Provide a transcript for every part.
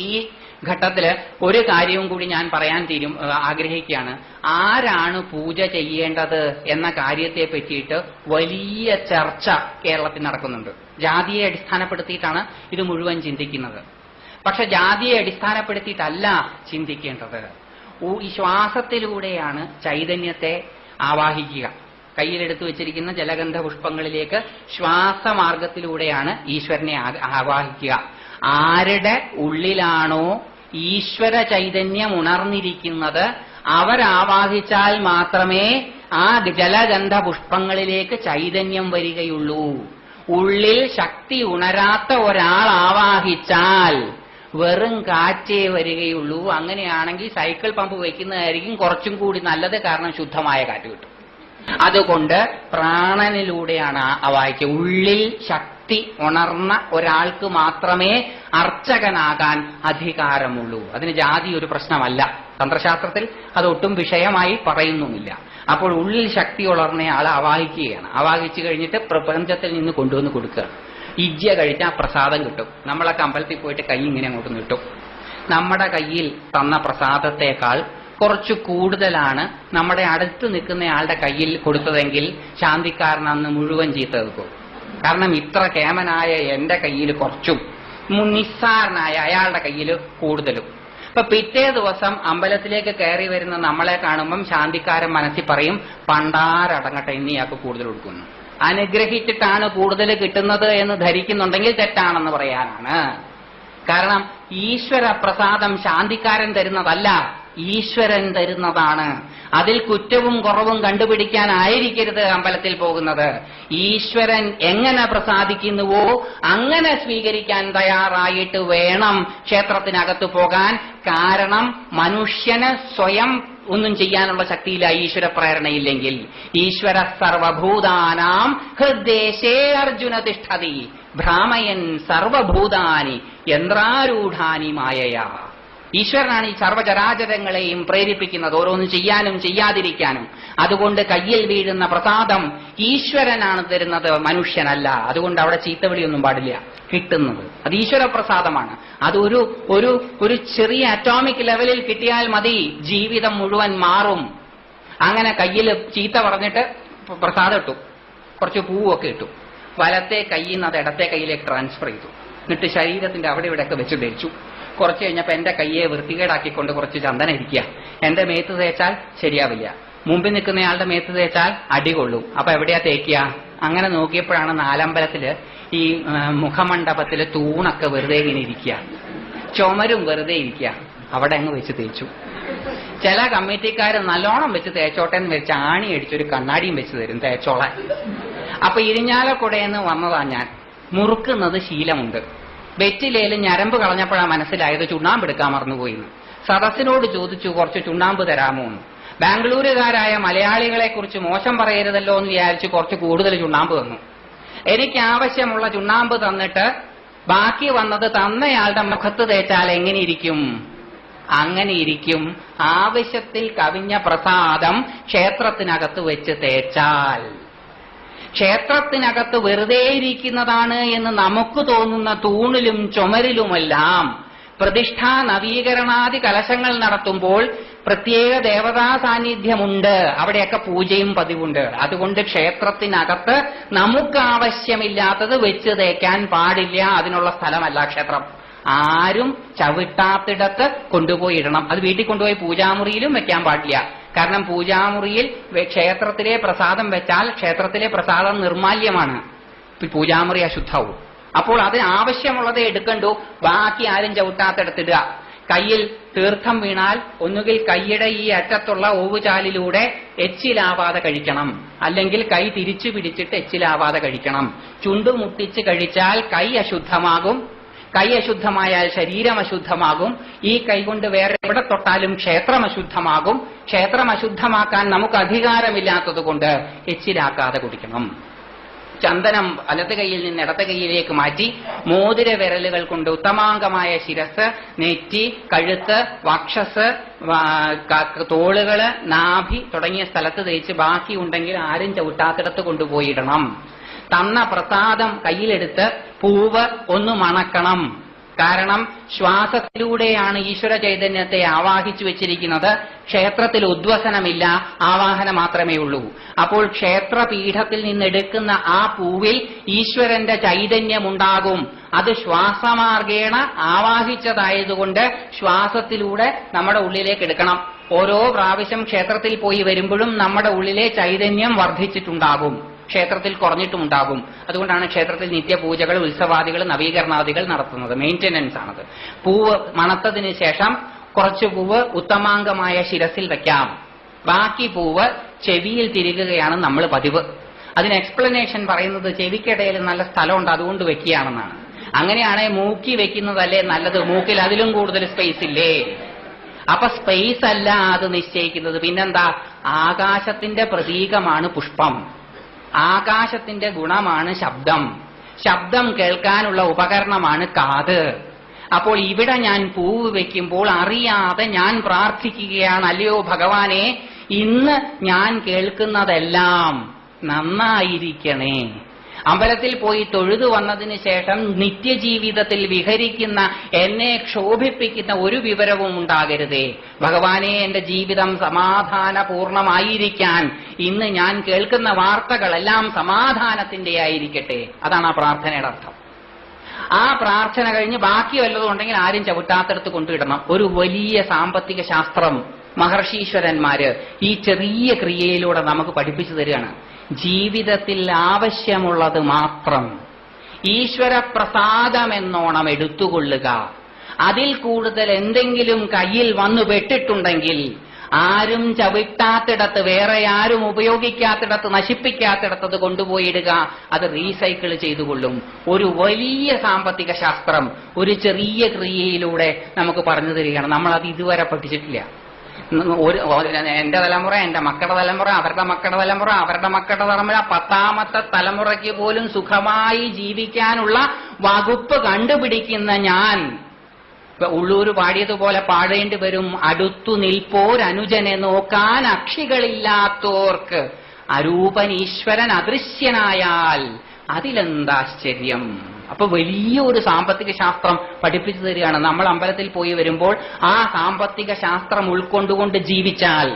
ഈ ഘട്ടത്തിൽ ഒരു കാര്യവും കൂടി ഞാൻ പറയാൻ തീരും ആഗ്രഹിക്കുകയാണ്. ആരാണ് പൂജ ചെയ്യേണ്ടത് എന്ന കാര്യത്തെ പറ്റിയിട്ട് വലിയ ചർച്ച കേരളത്തിൽ നടക്കുന്നുണ്ട്. ജാതിയെ അടിസ്ഥാനപ്പെടുത്തിയിട്ടാണ് ഇത് മുഴുവൻ ചിന്തിക്കുന്നത്. പക്ഷെ ജാതിയെ അടിസ്ഥാനപ്പെടുത്തിയിട്ടല്ല ചിന്തിക്കേണ്ടത്. ശ്വാസത്തിലൂടെയാണ് ചൈതന്യത്തെ ആവാഹിക്കുക. കയ്യിലെടുത്തു വെച്ചിരിക്കുന്ന ജലഗന്ധ പുഷ്പങ്ങളിലേക്ക് ശ്വാസമാർഗത്തിലൂടെയാണ് ഈശ്വരനെ ആവാഹിക്കുക. ആരുടെ ഉള്ളിലാണോ ഈശ്വര ചൈതന്യം ഉണർന്നിരിക്കുന്നത്? അവരാവാഹിച്ചാൽ മാത്രമേ ആ ജലഗന്ധ പുഷ്പങ്ങളിലേക്ക് ചൈതന്യം വരികയുള്ളൂ. ഉള്ളിൽ ശക്തി ഉണരാത്ത ഒരാൾ ആവാഹിച്ചാൽ വെറും കാറ്റേ വരികയുള്ളൂ. അങ്ങനെയാണെങ്കിൽ സൈക്കിൾ പമ്പ് വയ്ക്കുന്നതായിരിക്കും കുറച്ചും കൂടി നല്ലത്. കാരണം ശുദ്ധമായ കാറ്റ് കിട്ടും. അതുകൊണ്ട് പ്രാണനിലൂടെയാണ് ആ വായിക്കുക. ഉള്ളിൽ ശക്തി ഉണർന്ന ഒരാൾക്ക് മാത്രമേ അർച്ചകനാകാൻ അധികാരമുള്ളൂ. അതിന് ജാതി ഒരു പ്രശ്നമല്ല. തന്ത്രശാസ്ത്രത്തിൽ അതൊട്ടും വിഷയമായി പറയുന്നുമില്ല. അപ്പോൾ ഉള്ളിൽ ശക്തി ഉണർന്നയാൾ അവാഹിക്കുകയാണ് അവാഹിച്ചു കഴിഞ്ഞിട്ട് പ്രപഞ്ചത്തിൽ നിന്ന് കൊണ്ടുവന്ന് കൊടുക്കുക. ഇജ്യ കഴിച്ചാൽ പ്രസാദം കിട്ടും. നമ്മളൊക്കെ അമ്പലത്തിൽ പോയിട്ട് കൈ ഇങ്ങനെ അങ്ങോട്ട് നീട്ടും. നമ്മുടെ കയ്യിൽ തന്ന പ്രസാദത്തെക്കാൾ കുറച്ച് കൂടുതലാണ് നമ്മുടെ അടുത്ത് നിൽക്കുന്നയാളുടെ കയ്യിൽ കൊടുത്തതെങ്കിൽ ശാന്തിക്കാരൻ അന്ന് മുഴുവൻ ചീത്ത വെക്കും കാരണം ഇത്ര കേമനായ എന്റെ കയ്യിൽ കുറച്ചും നിസ്സാരനായ അയാളുടെ കയ്യിൽ കൂടുതലും. ഇപ്പൊ പിറ്റേ ദിവസം അമ്പലത്തിലേക്ക് കയറി വരുന്ന നമ്മളെ കാണുമ്പം ശാന്തിക്കാരൻ മനസ്സിൽ പറയും പണ്ടാരടങ്ങട്ടെ ഇന്ന് ഇയാൾക്ക് കൂടുതൽ കൊടുക്കുന്നു. അനുഗ്രഹിച്ചിട്ടാണ് കൂടുതൽ കിട്ടുന്നത് എന്ന് ധരിക്കുന്നുണ്ടെങ്കിൽ തെറ്റാണെന്ന് പറയാനാണ്. കാരണം ഈശ്വര പ്രസാദം ശാന്തിക്കാരൻ തരുന്നതല്ല. ഈശ്വരൻ തരുന്നതാണ്. അതിൽ കുറ്റവും കുറവും കണ്ടുപിടിക്കാനായിരിക്കരുത് അമ്പലത്തിൽ പോകുന്നത്. ഈശ്വരൻ എങ്ങനെ പ്രസാദിക്കുന്നുവോ അങ്ങനെ സ്വീകരിക്കാൻ തയ്യാറായിട്ട് വേണം ക്ഷേത്രത്തിനകത്ത് പോകാൻ. കാരണം മനുഷ്യന് സ്വയം ഒന്നും ചെയ്യാനുള്ള ശക്തിയില്ല ഈശ്വര പ്രേരണയില്ലെങ്കിൽ. ഈശ്വര സർവഭൂതാനാം ഹൃദ്ദേശേ അർജുന തിഷ്ഠതി. ഭ്രാമയൻ സർവഭൂതാനി യന്ത്രാരൂഢാനി മായയാ. ഈശ്വരനാണ് ഈ സർവചരാചരങ്ങളെയും പ്രേരിപ്പിക്കുന്നത്. ഓരോന്നും ചെയ്യാനും ചെയ്യാതിരിക്കാനും. അതുകൊണ്ട് കയ്യിൽ വീഴുന്ന പ്രസാദം ഈശ്വരനാണ് തരുന്നത് മനുഷ്യനല്ല. അതുകൊണ്ട് അവിടെ ചീത്തവിളിയൊന്നും പാടില്ല. കിട്ടുന്നത്. അത് ഈശ്വര പ്രസാദമാണ് അതൊരു ഒരു ഒരു ചെറിയ അറ്റോമിക് ലെവലിൽ കിട്ടിയാൽ മതി. ജീവിതം മുഴുവൻ മാറും. അങ്ങനെ കയ്യിൽ ചീത്ത പറഞ്ഞിട്ട് പ്രസാദം ഇട്ടു. കുറച്ച് പൂവൊക്കെ ഇട്ടു. വലത്തെ കയ്യിൽ നിന്ന് അത് ഇടത്തെ കയ്യിലേക്ക് ട്രാൻസ്ഫർ ചെയ്തു. എന്നിട്ട് ശരീരത്തിന്റെ അവിടെ ഇവിടെയൊക്കെ വെച്ച് ധരിച്ചു. കുറച്ച് കഴിഞ്ഞപ്പോ എന്റെ കയ്യെ വൃത്തികേടാക്കിക്കൊണ്ട് കുറച്ച് ചന്ദന ഇരിക്കുക. എന്റെ മേത്ത് തേച്ചാൽ ശരിയാവില്ല. മുമ്പിൽ നിൽക്കുന്നയാളുടെ മേത്ത് തേച്ചാൽ അടികൊള്ളും അപ്പൊ എവിടെയാ തേക്കുക? അങ്ങനെ നോക്കിയപ്പോഴാണ് നാലമ്പലത്തിൽ ഈ മുഖമണ്ഡപത്തിൽ തൂണൊക്കെ വെറുതെ ഇങ്ങനെ ഇരിക്കുക. ചുമരും വെറുതെ ഇരിക്കുക. അവിടെ അങ്ങ് വെച്ച് തേച്ചു. ചില കമ്മിറ്റിക്കാർ നല്ലോണം വെച്ച് തേച്ചോട്ടെ എന്ന് വെച്ച് ആണി അടിച്ചൊരു കണ്ണാടിയും വെച്ച് തരും തേച്ചോളാൻ. അപ്പൊ ഇരിഞ്ഞാലക്കുടയെന്ന് വന്നതാ ഞാൻ. മുറുക്കുന്നത് ശീലമുണ്ട്. വെറ്റിലേൽ ഞരമ്പ് കളഞ്ഞപ്പോഴാണ് മനസ്സിലായത് ചുണ്ണാമ്പ് എടുക്കാൻ മറന്നുപോയിന്ന്. സദസ്സിനോട് ചോദിച്ചു കുറച്ച് ചുണ്ണാമ്പ് തരാമോ? എന്ന്. ബാംഗ്ലൂരുകാരായ മലയാളികളെ കുറിച്ച് മോശം പറയരുതല്ലോ എന്ന് വിചാരിച്ച് കുറച്ച് കൂടുതൽ ചുണ്ണാമ്പ് തന്നു. എനിക്ക് ആവശ്യമുള്ള ചുണ്ണാമ്പ് തന്നിട്ട് ബാക്കി വന്നത് തന്നയാളുടെ മുഖത്ത് തേച്ചാൽ എങ്ങനെയിരിക്കും? അങ്ങനെ ഇരിക്കും. ആവശ്യത്തിൽ കവിഞ്ഞ പ്രസാദം ക്ഷേത്രത്തിനകത്ത് വെച്ച് തേച്ചാൽ. ക്ഷേത്രത്തിനകത്ത് വെറുതെ ഇരിക്കുന്നതാണ് എന്ന് നമുക്ക് തോന്നുന്ന തൂണിലും ചുമരിലുമെല്ലാം പ്രതിഷ്ഠാ നവീകരണാദി കലശങ്ങൾ നടത്തുമ്പോൾ പ്രത്യേക ദേവതാ സാന്നിധ്യമുണ്ട്. അവിടെയൊക്കെ പൂജയും പതിവുണ്ട്. അതുകൊണ്ട് ക്ഷേത്രത്തിനകത്ത് നമുക്ക് ആവശ്യമില്ലാത്തത് വെച്ച് തേക്കാൻ പാടില്ല. അതിനുള്ള സ്ഥലമല്ല ക്ഷേത്രം. ആരും ചവിട്ടാത്തിടത്ത് കൊണ്ടുപോയി ഇടണം. അത് വീട്ടിൽ കൊണ്ടുപോയി പൂജാമുറിയിലും വെക്കാൻ പാടില്ല. കാരണം പൂജാമുറിയിൽ ക്ഷേത്രത്തിലെ പ്രസാദം വെച്ചാൽ ക്ഷേത്രത്തിലെ പ്രസാദം നിർമാല്യമാണ്. പൂജാമുറി അശുദ്ധാവും. അപ്പോൾ അത് ആവശ്യമുള്ളത് എടുക്കണ്ടു. ബാക്കി ആരും ചവിട്ടാത്തെടുത്തിടുക. കയ്യിൽ തീർത്ഥം വീണാൽ ഒന്നുകിൽ കൈയുടെ ഈ അറ്റത്തുള്ള ഓവുചാലിലൂടെ എച്ചിലാവാതെ കഴിക്കണം. അല്ലെങ്കിൽ കൈ തിരിച്ചു പിടിച്ചിട്ട് എച്ചിലാവാതെ കഴിക്കണം. ചുണ്ടുമുട്ടിച്ച് കഴിച്ചാൽ കൈ അശുദ്ധമാകും. കൈ അശുദ്ധമായാൽ ശരീരം അശുദ്ധമാകും. ഈ കൈകൊണ്ട് വേറെ എവിടെ തൊട്ടാലും ക്ഷേത്രം അശുദ്ധമാകും. ക്ഷേത്രം അശുദ്ധമാക്കാൻ നമുക്ക് അധികാരമില്ലാത്തതുകൊണ്ട് എച്ചിലാക്കാതെ കുടിക്കണം. ചന്ദനം വലത് കൈയിൽ നിന്ന് ഇടത്ത കൈയിലേക്ക് മാറ്റി മോതിര വിരലുകൾ കൊണ്ട് ഉത്തമാംഗമായ ശിരസ് നെറ്റി കഴുത്ത് വക്ഷസ് തോളുകൾ നാഭി തുടങ്ങിയ സ്ഥലത്ത് തേച്ച് ബാക്കി ഉണ്ടെങ്കിൽ ആരും ചവിട്ടാത്തിടത്ത് കൊണ്ടുപോയിടണം തന്ന പ്രസാദം കയ്യിലെടുത്ത് പൂവ് ഒന്ന് മണക്കണം. കാരണം ശ്വാസത്തിലൂടെയാണ് ഈശ്വര ചൈതന്യത്തെ ആവാഹിച്ചു വെച്ചിരിക്കുന്നത്. ക്ഷേത്രത്തിൽ ഉദ്വസനമില്ല ആവാഹന മാത്രമേ ഉള്ളൂ. അപ്പോൾ ക്ഷേത്രപീഠത്തിൽ നിന്നെടുക്കുന്ന ആ പൂവിൽ ഈശ്വരന്റെ ചൈതന്യമുണ്ടാകും. അത് ശ്വാസമാർഗേണ ആവാഹിച്ചതായതുകൊണ്ട് ശ്വാസത്തിലൂടെ നമ്മുടെ ഉള്ളിലേക്ക് എടുക്കണം. ഓരോ പ്രാവശ്യം ക്ഷേത്രത്തിൽ പോയി വരുമ്പോഴും നമ്മുടെ ഉള്ളിലെ ചൈതന്യം വർദ്ധിച്ചിട്ടുണ്ടാകും. ക്ഷേത്രത്തിൽ കുറഞ്ഞിട്ടുമുണ്ടാകും. അതുകൊണ്ടാണ് ക്ഷേത്രത്തിൽ നിത്യപൂജകൾ ഉത്സവാദികൾ നവീകരണാദികൾ നടത്തുന്നത്. മെയിന്റനൻസ് ആണത്. പൂവ് മണത്തതിന് ശേഷം കുറച്ച് പൂവ് ഉത്തമാംഗമായ ശിരസിൽ വയ്ക്കാം ബാക്കി പൂവ് ചെവിയിൽ തിരികുകയാണ് നമ്മൾ പതിവ്. അതിന് എക്സ്പ്ലനേഷൻ പറയുന്നത് ചെവിക്കിടയിൽ നല്ല സ്ഥലമുണ്ട് അതുകൊണ്ട് വെക്കുകയാണെന്നാണ്. അങ്ങനെയാണേ മൂക്കി വെക്കുന്നതല്ലേ നല്ലത്. മൂക്കിൽ അതിലും കൂടുതൽ സ്പേസ് ഇല്ലേ? അപ്പൊ സ്പേസ് അല്ല അത് നിശ്ചയിക്കുന്നത്. പിന്നെന്താ? ആകാശത്തിന്റെ പ്രതീകമാണ് പുഷ്പം. ആകാശത്തിന്റെ ഗുണമാണ് ശബ്ദം. ശബ്ദം കേൾക്കാനുള്ള ഉപകരണമാണ് കാത്. അപ്പോൾ ഇവിടെ ഞാൻ പൂവ് വെക്കുമ്പോൾ അറിയാതെ ഞാൻ പ്രാർത്ഥിക്കുകയാണ് അല്ലയോ ഭഗവാനെ ഇന്ന് ഞാൻ കേൾക്കുന്നതെല്ലാം നന്നായിരിക്കണേ. അമ്പലത്തിൽ പോയി തൊഴുതു വന്നതിന് ശേഷം നിത്യജീവിതത്തിൽ വിഹരിക്കുന്ന എന്നെ ക്ഷോഭിപ്പിക്കുന്ന ഒരു വിവരവും ഉണ്ടാകരുതേ. ഭഗവാനെ എന്റെ ജീവിതം സമാധാനപൂർണമായിരിക്കാൻ ഇന്ന് ഞാൻ കേൾക്കുന്ന വാർത്തകളെല്ലാം സമാധാനത്തിന്റെ ആയിരിക്കട്ടെ. അതാണ് ആ പ്രാർത്ഥനയുടെ അർത്ഥം. ആ പ്രാർത്ഥന കഴിഞ്ഞ് ബാക്കി വല്ലതും ഉണ്ടെങ്കിൽ ആരും ചവിട്ടാത്തടത്ത് കൊണ്ടുവിടണം. ഒരു വലിയ സാമ്പത്തിക ശാസ്ത്രം മഹർഷീശ്വരന്മാര് ഈ ചെറിയ ക്രിയയിലൂടെ നമുക്ക് പഠിപ്പിച്ചു തരികയാണ്. ജീവിതത്തിൽ ആവശ്യമുള്ളത് മാത്രം. ഈശ്വരപ്രസാദമെന്നോണം എടുത്തുകൊള്ളുക. അതിൽ കൂടുതൽ എന്തെങ്കിലും കയ്യിൽ വന്നു പെട്ടിട്ടുണ്ടെങ്കിൽ ആരും ചവിട്ടാത്തിടത്ത് വേറെ ആരും ഉപയോഗിക്കാത്തിടത്ത് നശിപ്പിക്കാത്തിടത്ത് അത് കൊണ്ടുപോയിടുക അത് റീസൈക്കിൾ ചെയ്തുകൊള്ളും. ഒരു വലിയ സാമ്പത്തിക ശാസ്ത്രം ഒരു ചെറിയ ക്രിയയിലൂടെ നമുക്ക് പറഞ്ഞു തരികയാണ്. നമ്മൾ അത് ഇതുവരെ പഠിച്ചിട്ടില്ല. ഒരു എന്റെ തലമുറ എന്റെ മക്കളുടെ തലമുറ അവരുടെ മക്കളുടെ തലമുറ അവരുടെ മക്കളുടെ തലമുറ പത്താമത്തെ തലമുറയ്ക്ക് പോലും സുഖമായി ജീവിക്കാനുള്ള വകുപ്പ് കണ്ടുപിടിക്കുന്ന ഞാൻ. ഉള്ളൂര് പാടിയതുപോലെ പാടേണ്ടി വരും. അടുത്തു നിൽപ്പോരനുജനെ നോക്കാൻ അക്ഷികളില്ലാത്തോർക്ക് അരൂപൻ ഈശ്വരൻ അദൃശ്യനായാൽ അതിലെന്താശ്ചര്യം? അപ്പൊ വലിയ ഒരു സാമ്പത്തിക ശാസ്ത്രം പഠിപ്പിച്ചു തരികയാണ്. നമ്മൾ അമ്പലത്തിൽ പോയി വരുമ്പോൾ ആ സാമ്പത്തിക ശാസ്ത്രം ഉൾക്കൊണ്ടുകൊണ്ട് ജീവിച്ചാൽ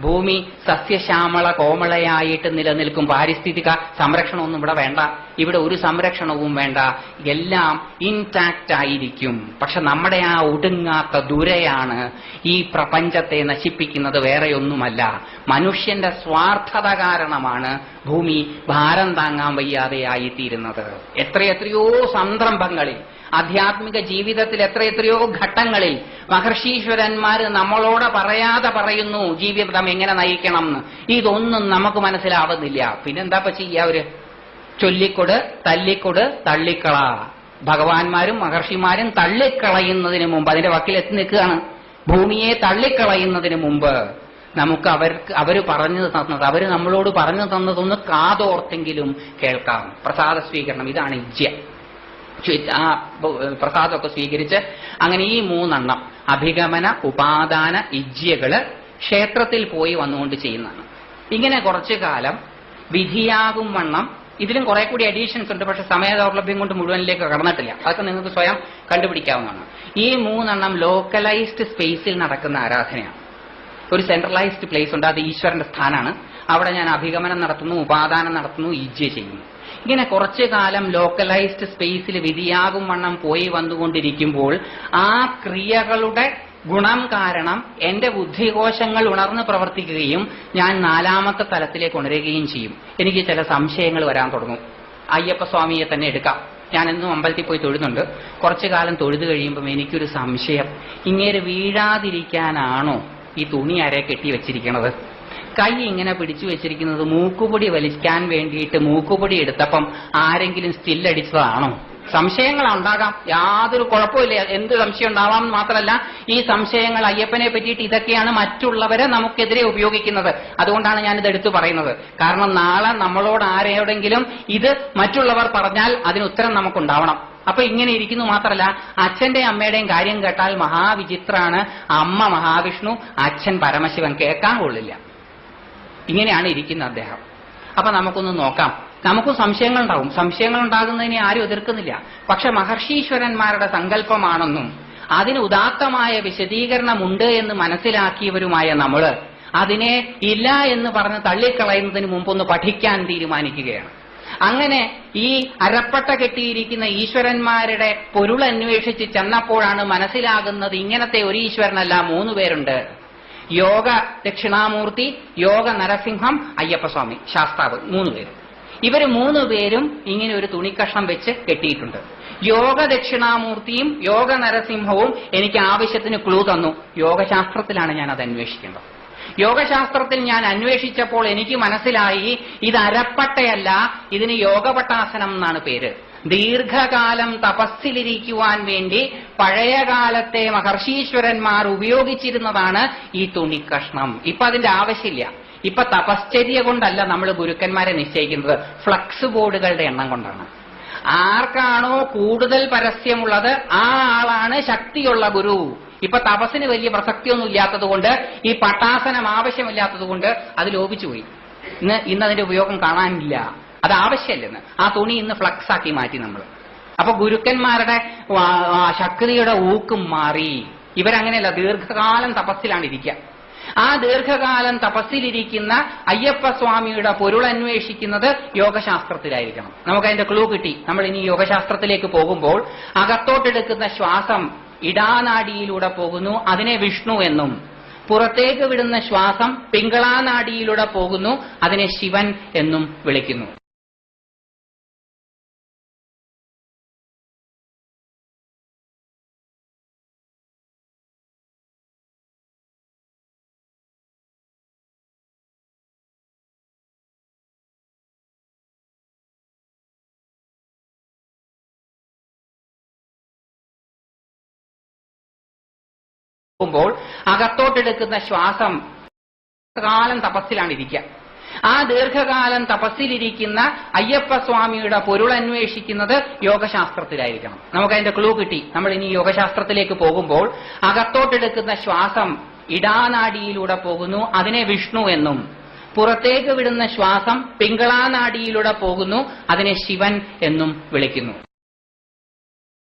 ഭൂമി സസ്യശ്യാമള കോമളയായിട്ട് നിലനിൽക്കും പാരിസ്ഥിതിക സംരക്ഷണമൊന്നും ഇവിടെ വേണ്ട. ഇവിടെ ഒരു സംരക്ഷണവും വേണ്ട. എല്ലാം ഇൻടാക്റ്റ് ആയിരിക്കും. പക്ഷെ നമ്മുടെ ആ ഒടുങ്ങാത്ത ദുരയാണ് ഈ പ്രപഞ്ചത്തെ നശിപ്പിക്കുന്നത് വേറെയൊന്നുമല്ല. മനുഷ്യന്റെ സ്വാർത്ഥത കാരണമാണ് ഭൂമി ഭാരം താങ്ങാൻ വയ്യാതെയായിത്തീരുന്നത്. എത്രയെത്രയോ സംരംഭങ്ങളിൽ ആധ്യാത്മിക ജീവിതത്തിൽ എത്രയെത്രയോ ഘട്ടങ്ങളിൽ മഹർഷീശ്വരന്മാർ നമ്മളോട് പറയാതെ പറയുന്നു ജീവിതം എങ്ങനെ നയിക്കണം എന്ന്. ഇതൊന്നും നമുക്ക് മനസ്സിലാവുന്നില്ല. പിന്നെന്താ ഇപ്പൊ ചെയ്യുക അവർ? ചൊല്ലിക്കൊട് തല്ലിക്കൊട് തള്ളിക്കള. ഭഗവാന്മാരും മഹർഷിമാരും തള്ളിക്കളയുന്നതിന് മുമ്പ് അതിന്റെ വക്കിൽ എത്തി നിൽക്കുകയാണ്. ഭൂമിയെ തള്ളിക്കളയുന്നതിന് മുമ്പ് നമുക്ക് അവർക്ക് അവർ പറഞ്ഞു തന്നത് അവർ നമ്മളോട് പറഞ്ഞു തന്നതൊന്ന് കാതോർത്തെങ്കിലും കേൾക്കാം. പ്രസാദ സ്വീകരണം. ഇതാണ് ഇജ്യ ആ പ്രസാദമൊക്കെ സ്വീകരിച്ച് അങ്ങനെ ഈ മൂന്നെണ്ണം അഭിഗമന ഉപാദാന ഇജ്യകൾ ക്ഷേത്രത്തിൽ പോയി വന്നുകൊണ്ട് ചെയ്യുന്നതാണ്. ഇങ്ങനെ കുറച്ചു കാലം വിധിയാകും വണ്ണം ഇതിലും കുറെ കൂടി അഡീഷൻസ് ഉണ്ട് പക്ഷെ സമയ ദൗർലഭ്യം കൊണ്ട് മുഴുവനിലേക്ക് കടന്നിട്ടില്ല. അതൊക്കെ നിങ്ങൾക്ക് സ്വയം കണ്ടുപിടിക്കാവുന്നതാണ്. ഈ മൂന്നെണ്ണം ലോക്കലൈസ്ഡ് സ്പേസിൽ നടക്കുന്ന ആരാധനയാണ്. ഒരു സെൻട്രലൈസ്ഡ് പ്ലേസ് ഉണ്ട് അത് ഈശ്വരന്റെ സ്ഥാനമാണ്. അവിടെ ഞാൻ അഭിഗമനം നടത്തുന്നു ഉപാദാനം നടത്തുന്നു ഈജ്യ ചെയ്യുന്നു. ഇങ്ങനെ കുറച്ചു കാലം ലോക്കലൈസ്ഡ് സ്പേസിൽ വിധിയാകും വണ്ണം പോയി വന്നുകൊണ്ടിരിക്കുമ്പോൾ ആ ക്രിയകളുടെ ഗുണം കാരണം എന്റെ ബുദ്ധികോശങ്ങൾ ഉണർന്ന് പ്രവർത്തിക്കുകയും ഞാൻ നാലാമത്തെ തലത്തിലേക്ക് ഉണരുകയും ചെയ്യും. എനിക്ക് ചില സംശയങ്ങൾ വരാൻ തുടങ്ങും. അയ്യപ്പസ്വാമിയെ തന്നെ എടുക്കാം. ഞാൻ എന്നും അമ്പലത്തിൽ പോയി തൊഴുന്നുണ്ട്. കുറച്ചു കാലം തൊഴുതു കഴിയുമ്പം എനിക്കൊരു സംശയം. ഇങ്ങനെ വീഴാതിരിക്കാനാണോ ഈ തുണി അരെ കെട്ടി വെച്ചിരിക്കണത് കൈ ഇങ്ങനെ പിടിച്ചു വെച്ചിരിക്കുന്നത് മൂക്കുപൊടി വലിക്കാൻ വേണ്ടിയിട്ട് മൂക്കുപൊടി എടുത്തപ്പം ആരെങ്കിലും സ്റ്റില്ലടിച്ചതാണോ സംശയങ്ങൾ ഉണ്ടാകാം. യാതൊരു കുഴപ്പമില്ല എന്ത് സംശയം ഉണ്ടാവാം മാത്രമല്ല ഈ സംശയങ്ങൾ അയ്യപ്പനെ പറ്റിയിട്ട് ഇതൊക്കെയാണ് മറ്റുള്ളവരെ നമുക്കെതിരെ ഉപയോഗിക്കുന്നത്. അതുകൊണ്ടാണ് ഞാനിത് എടുത്തു പറയുന്നത്. കാരണം നാളെ നമ്മളോട് ആരെയോടെങ്കിലും ഇത് മറ്റുള്ളവർ പറഞ്ഞാൽ അതിന് ഉത്തരം നമുക്കുണ്ടാവണം. അപ്പൊ ഇങ്ങനെ ഇരിക്കുന്നു മാത്രമല്ല അച്ഛന്റെ അമ്മയുടെയും കാര്യം കേട്ടാൽ മഹാവിചിത്രാണ് അമ്മ മഹാവിഷ്ണു അച്ഛൻ പരമശിവൻ കേൾക്കാൻ കൊള്ളില്ല. ഇങ്ങനെയാണ് ഇരിക്കുന്നത് അദ്ദേഹം. അപ്പൊ നമുക്കൊന്ന് നോക്കാം. നമുക്കും സംശയങ്ങൾ ഉണ്ടാവും സംശയങ്ങൾ ഉണ്ടാകുന്നതിനെ ആരും എതിർക്കുന്നില്ല. പക്ഷെ മഹർഷീശ്വരന്മാരുടെ സങ്കല്പമാണെന്നും അതിന് ഉദാത്തമായ വിശദീകരണമുണ്ട് എന്ന് മനസ്സിലാക്കിയവരുമായ നമ്മൾ അതിനെ ഇല്ല എന്ന് പറഞ്ഞ് തള്ളിക്കളയുന്നതിന് മുമ്പൊന്ന് പഠിക്കാൻ തീരുമാനിക്കുകയാണ്. അങ്ങനെ ഈ അരപ്പട്ട കെട്ടിയിരിക്കുന്ന ഈശ്വരന്മാരുടെ പൊരുൾ അന്വേഷിച്ച് ചെന്നപ്പോഴാണ് മനസ്സിലാകുന്നത് ഇങ്ങനത്തെ ഒരു ഈശ്വരനല്ല മൂന്ന് പേരുണ്ട്. യോഗ ദക്ഷിണാമൂർത്തി യോഗ നരസിംഹം അയ്യപ്പസ്വാമി ശാസ്താവ് മൂന്ന് പേര്. ഇവർ മൂന്ന് പേരും ഇങ്ങനെ ഒരു തുണിക്കഷ്ണം വെച്ച് കെട്ടിയിട്ടുണ്ട്. യോഗ ദക്ഷിണാമൂർത്തിയും യോഗ നരസിംഹവും എനിക്ക് ആവശ്യത്തിന് ക്ലൂ തന്നു. യോഗശാസ്ത്രത്തിലാണ് ഞാൻ അത് അന്വേഷിക്കേണ്ടത് യോഗശാസ്ത്രത്തിൽ ഞാൻ അന്വേഷിച്ചപ്പോൾ എനിക്ക് മനസ്സിലായി ഇത് അരപ്പട്ടയല്ല ഇതിന് യോഗപട്ടാസനം എന്നാണ് പേര്. ദീർഘകാലം തപസ്സിലിരിക്കുവാൻ വേണ്ടി പഴയകാലത്തെ മഹർഷീശ്വരന്മാർ ഉപയോഗിച്ചിരുന്നതാണ് ഈ തുണിക്കഷ്ണം. ഇപ്പൊ അതിന്റെ ആവശ്യമില്ല. ഇപ്പൊ തപശ്ചര്യ കൊണ്ടല്ല നമ്മൾ ഗുരുക്കന്മാരെ നിശ്ചയിക്കുന്നത്. ഫ്ലക്സ് ബോർഡുകളുടെ എണ്ണം കൊണ്ടാണ്. ആർക്കാണോ കൂടുതൽ പരസ്യമുള്ളത് ആ ആളാണ് ശക്തിയുള്ള ഗുരു. ഇപ്പൊ തപസ്സിന് വലിയ പ്രസക്തിയൊന്നും ഇല്ലാത്തത് കൊണ്ട് ഈ പട്ടാസനം ആവശ്യമില്ലാത്തതുകൊണ്ട് അത് ലോപിച്ചുപോയി. ഇന്ന് ഇന്ന് അതിന്റെ ഉപയോഗം കാണാനില്ല. അത് ആവശ്യമില്ലെന്ന്. ആ തുണി ഇന്ന് ഫ്ലക്സ് ആക്കി മാറ്റി നമ്മൾ അപ്പൊ ഗുരുക്കന്മാരുടെ ശക്തിയുടെ ഊക്കും മാറി. ഇവരങ്ങനെയല്ല ദീർഘകാലം തപസ്സിലാണ് ഇരിക്കുക ആ ദീർഘകാലം തപസ്സിലിരിക്കുന്ന അയ്യപ്പസ്വാമിയുടെ പൊരുൾ അന്വേഷിക്കുന്നത് യോഗശാസ്ത്രത്തിലായിരിക്കണം. നമുക്ക് അതിന്റെ ക്ലൂ കിട്ടി. നമ്മൾ ഇനി യോഗശാസ്ത്രത്തിലേക്ക് പോകുമ്പോൾ അകത്തോട്ടെടുക്കുന്ന ശ്വാസം ഇടാനാടിയിലൂടെ പോകുന്നു അതിനെ വിഷ്ണു എന്നും. പുറത്തേക്ക് വിടുന്ന ശ്വാസം പിങ്കളാനാടിയിലൂടെ പോകുന്നു അതിനെ ശിവൻ എന്നും വിളിക്കുന്നു. പോകുമ്പോൾ അകത്തോട്ടെടുക്കുന്ന ശ്വാസം ദീർഘകാലം തപസ്സിലാണ് ഇരിക്കുക ആ ദീർഘകാലം തപസ്സിലിരിക്കുന്ന അയ്യപ്പസ്വാമിയുടെ പൊരുൾ അന്വേഷിക്കുന്നത് യോഗശാസ്ത്രത്തിലായിരിക്കണം. നമുക്ക് അതിന്റെ ക്ലൂ കിട്ടി. നമ്മൾ ഇനി യോഗശാസ്ത്രത്തിലേക്ക് പോകുമ്പോൾ അകത്തോട്ടെടുക്കുന്ന ശ്വാസം ഇടാനാടിയിലൂടെ പോകുന്നു അതിനെ വിഷ്ണു എന്നും. പുറത്തേക്ക് വിടുന്ന ശ്വാസം പിങ്കളാനാടിയിലൂടെ പോകുന്നു അതിനെ ശിവൻ എന്നും വിളിക്കുന്നു.